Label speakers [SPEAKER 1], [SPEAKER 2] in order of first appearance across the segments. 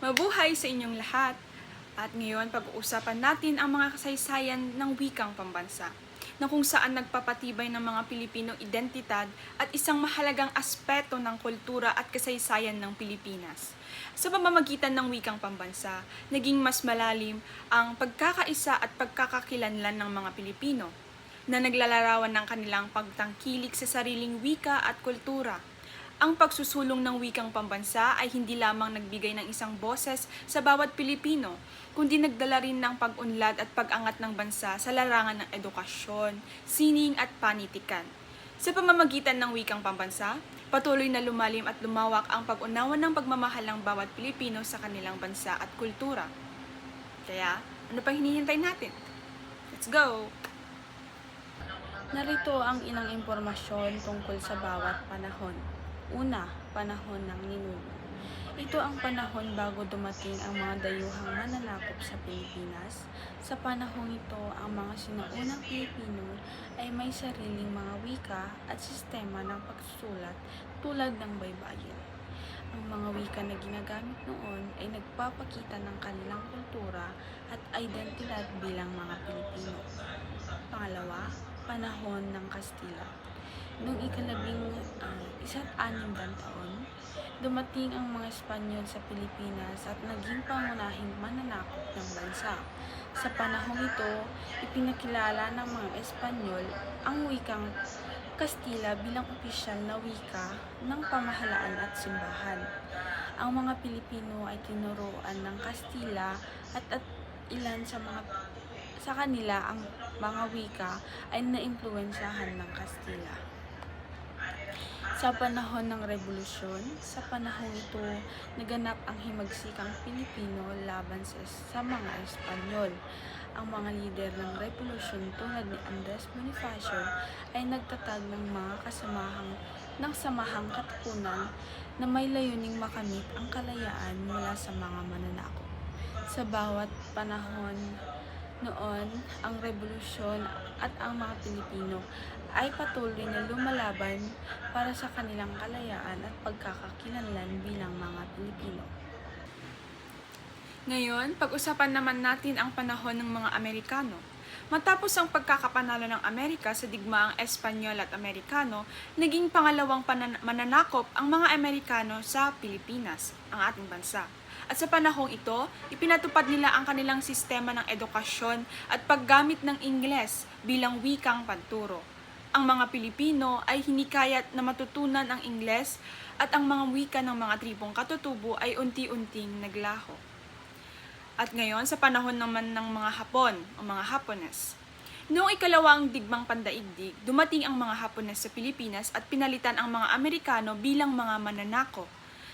[SPEAKER 1] Mabuhay sa inyong lahat! At ngayon, pag-uusapan natin ang mga kasaysayan ng wikang pambansa na kung saan nagpapatibay ng mga Pilipinong identidad at isang mahalagang aspeto ng kultura at kasaysayan ng Pilipinas. Sa pamamagitan ng wikang pambansa, naging mas malalim ang pagkakaisa at pagkakakilanlan ng mga Pilipino na naglalarawan ng kanilang pagtangkilik sa sariling wika at kultura. Ang pagsusulong ng wikang pambansa ay hindi lamang nagbigay ng isang boses sa bawat Pilipino, kundi nagdala rin ng pag-unlad at pag-angat ng bansa sa larangan ng edukasyon, sining at panitikan. Sa pamamagitan ng wikang pambansa, patuloy na lumalim at lumawak ang pag-unawa ng pagmamahal ng bawat Pilipino sa kanilang bansa at kultura. Kaya, ano pang hinihintay natin? Let's go!
[SPEAKER 2] Narito ang ilang impormasyon tungkol sa bawat panahon. Una, panahon ng ninuno. Ito ang panahon bago dumating ang mga dayuhang mananakop sa Pilipinas. Sa panahong ito, ang mga sinuunang Pilipino ay may sariling mga wika at sistema ng pagsusulat tulad ng baybayin. Ang mga wika na ginagamit noon ay nagpapakita ng kanilang kultura at identidad bilang mga Pilipino. Pangalawa, panahon ng Kastila. Noong ikalabing uh, isa't anim taon, dumating ang mga Espanyol sa Pilipinas at naging pangunahing mananakop ng bansa. Sa panahong ito, ipinakilala ng mga Espanyol ang wikang Kastila bilang opisyal na wika ng pamahalaan at simbahan. Ang mga Pilipino ay tinuruan ng Kastila at, at ilan sa mga sa kanila ang mga wika ay naimpluwensyahan ng Kastila. Sa panahon ng revolusyon, sa panahon ito, naganap ang himagsikang Pilipino laban sa, sa mga Espanyol. Ang mga lider ng revolusyon tulad ni Andres Bonifacio ay nagtatag ng mga kasamahang ng samahang katukunan na may layuning makamit ang kalayaan mula sa mga mananakop. Sa bawat panahon noon, ang revolusyon at ang mga Pilipino ay patuloy na lumalaban para sa kanilang kalayaan at pagkakakilanlan bilang mga Pilipino.
[SPEAKER 1] Ngayon, pag-usapan naman natin ang panahon ng mga Amerikano. Matapos ang pagkakapanalo ng Amerika sa digmaang Espanyol at Amerikano, naging pangalawang panan- mananakop ang mga Amerikano sa Pilipinas, ang ating bansa. At sa panahong ito, ipinatupad nila ang kanilang sistema ng edukasyon at paggamit ng Ingles bilang wikang panturo. Ang mga Pilipino ay hinikayat na matutunan ang Ingles at ang mga wika ng mga tribong katutubo ay unti-unting naglaho. At ngayon, sa panahon naman ng mga Hapon o mga Hapones, Noong ikalawang digmang pandaigdig, dumating ang mga Hapones sa Pilipinas at pinalitan ang mga Amerikano bilang mga mananako.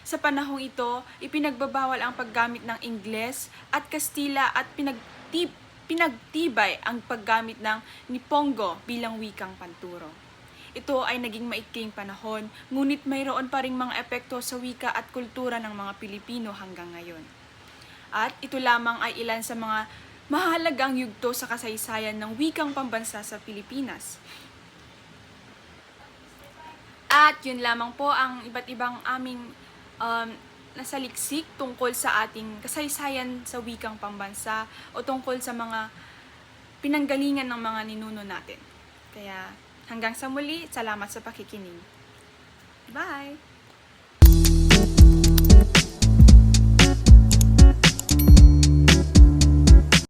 [SPEAKER 1] Sa panahong ito, ipinagbabawal ang paggamit ng Ingles at Kastila at pinagtip, pinagtibay ang paggamit ng Nipongo bilang wikang panturo. Ito ay naging maikling panahon, ngunit mayroon pa ring mga epekto sa wika at kultura ng mga Pilipino hanggang ngayon. At ito lamang ay ilan sa mga mahalagang yugto sa kasaysayan ng wikang pambansa sa Pilipinas. At yun lamang po ang iba't ibang aming um, nasaliksik tungkol sa ating kasaysayan sa wikang pambansa o tungkol sa mga pinanggalingan ng mga ninuno natin. Kaya hanggang sa muli, salamat sa pakikinig. Bye!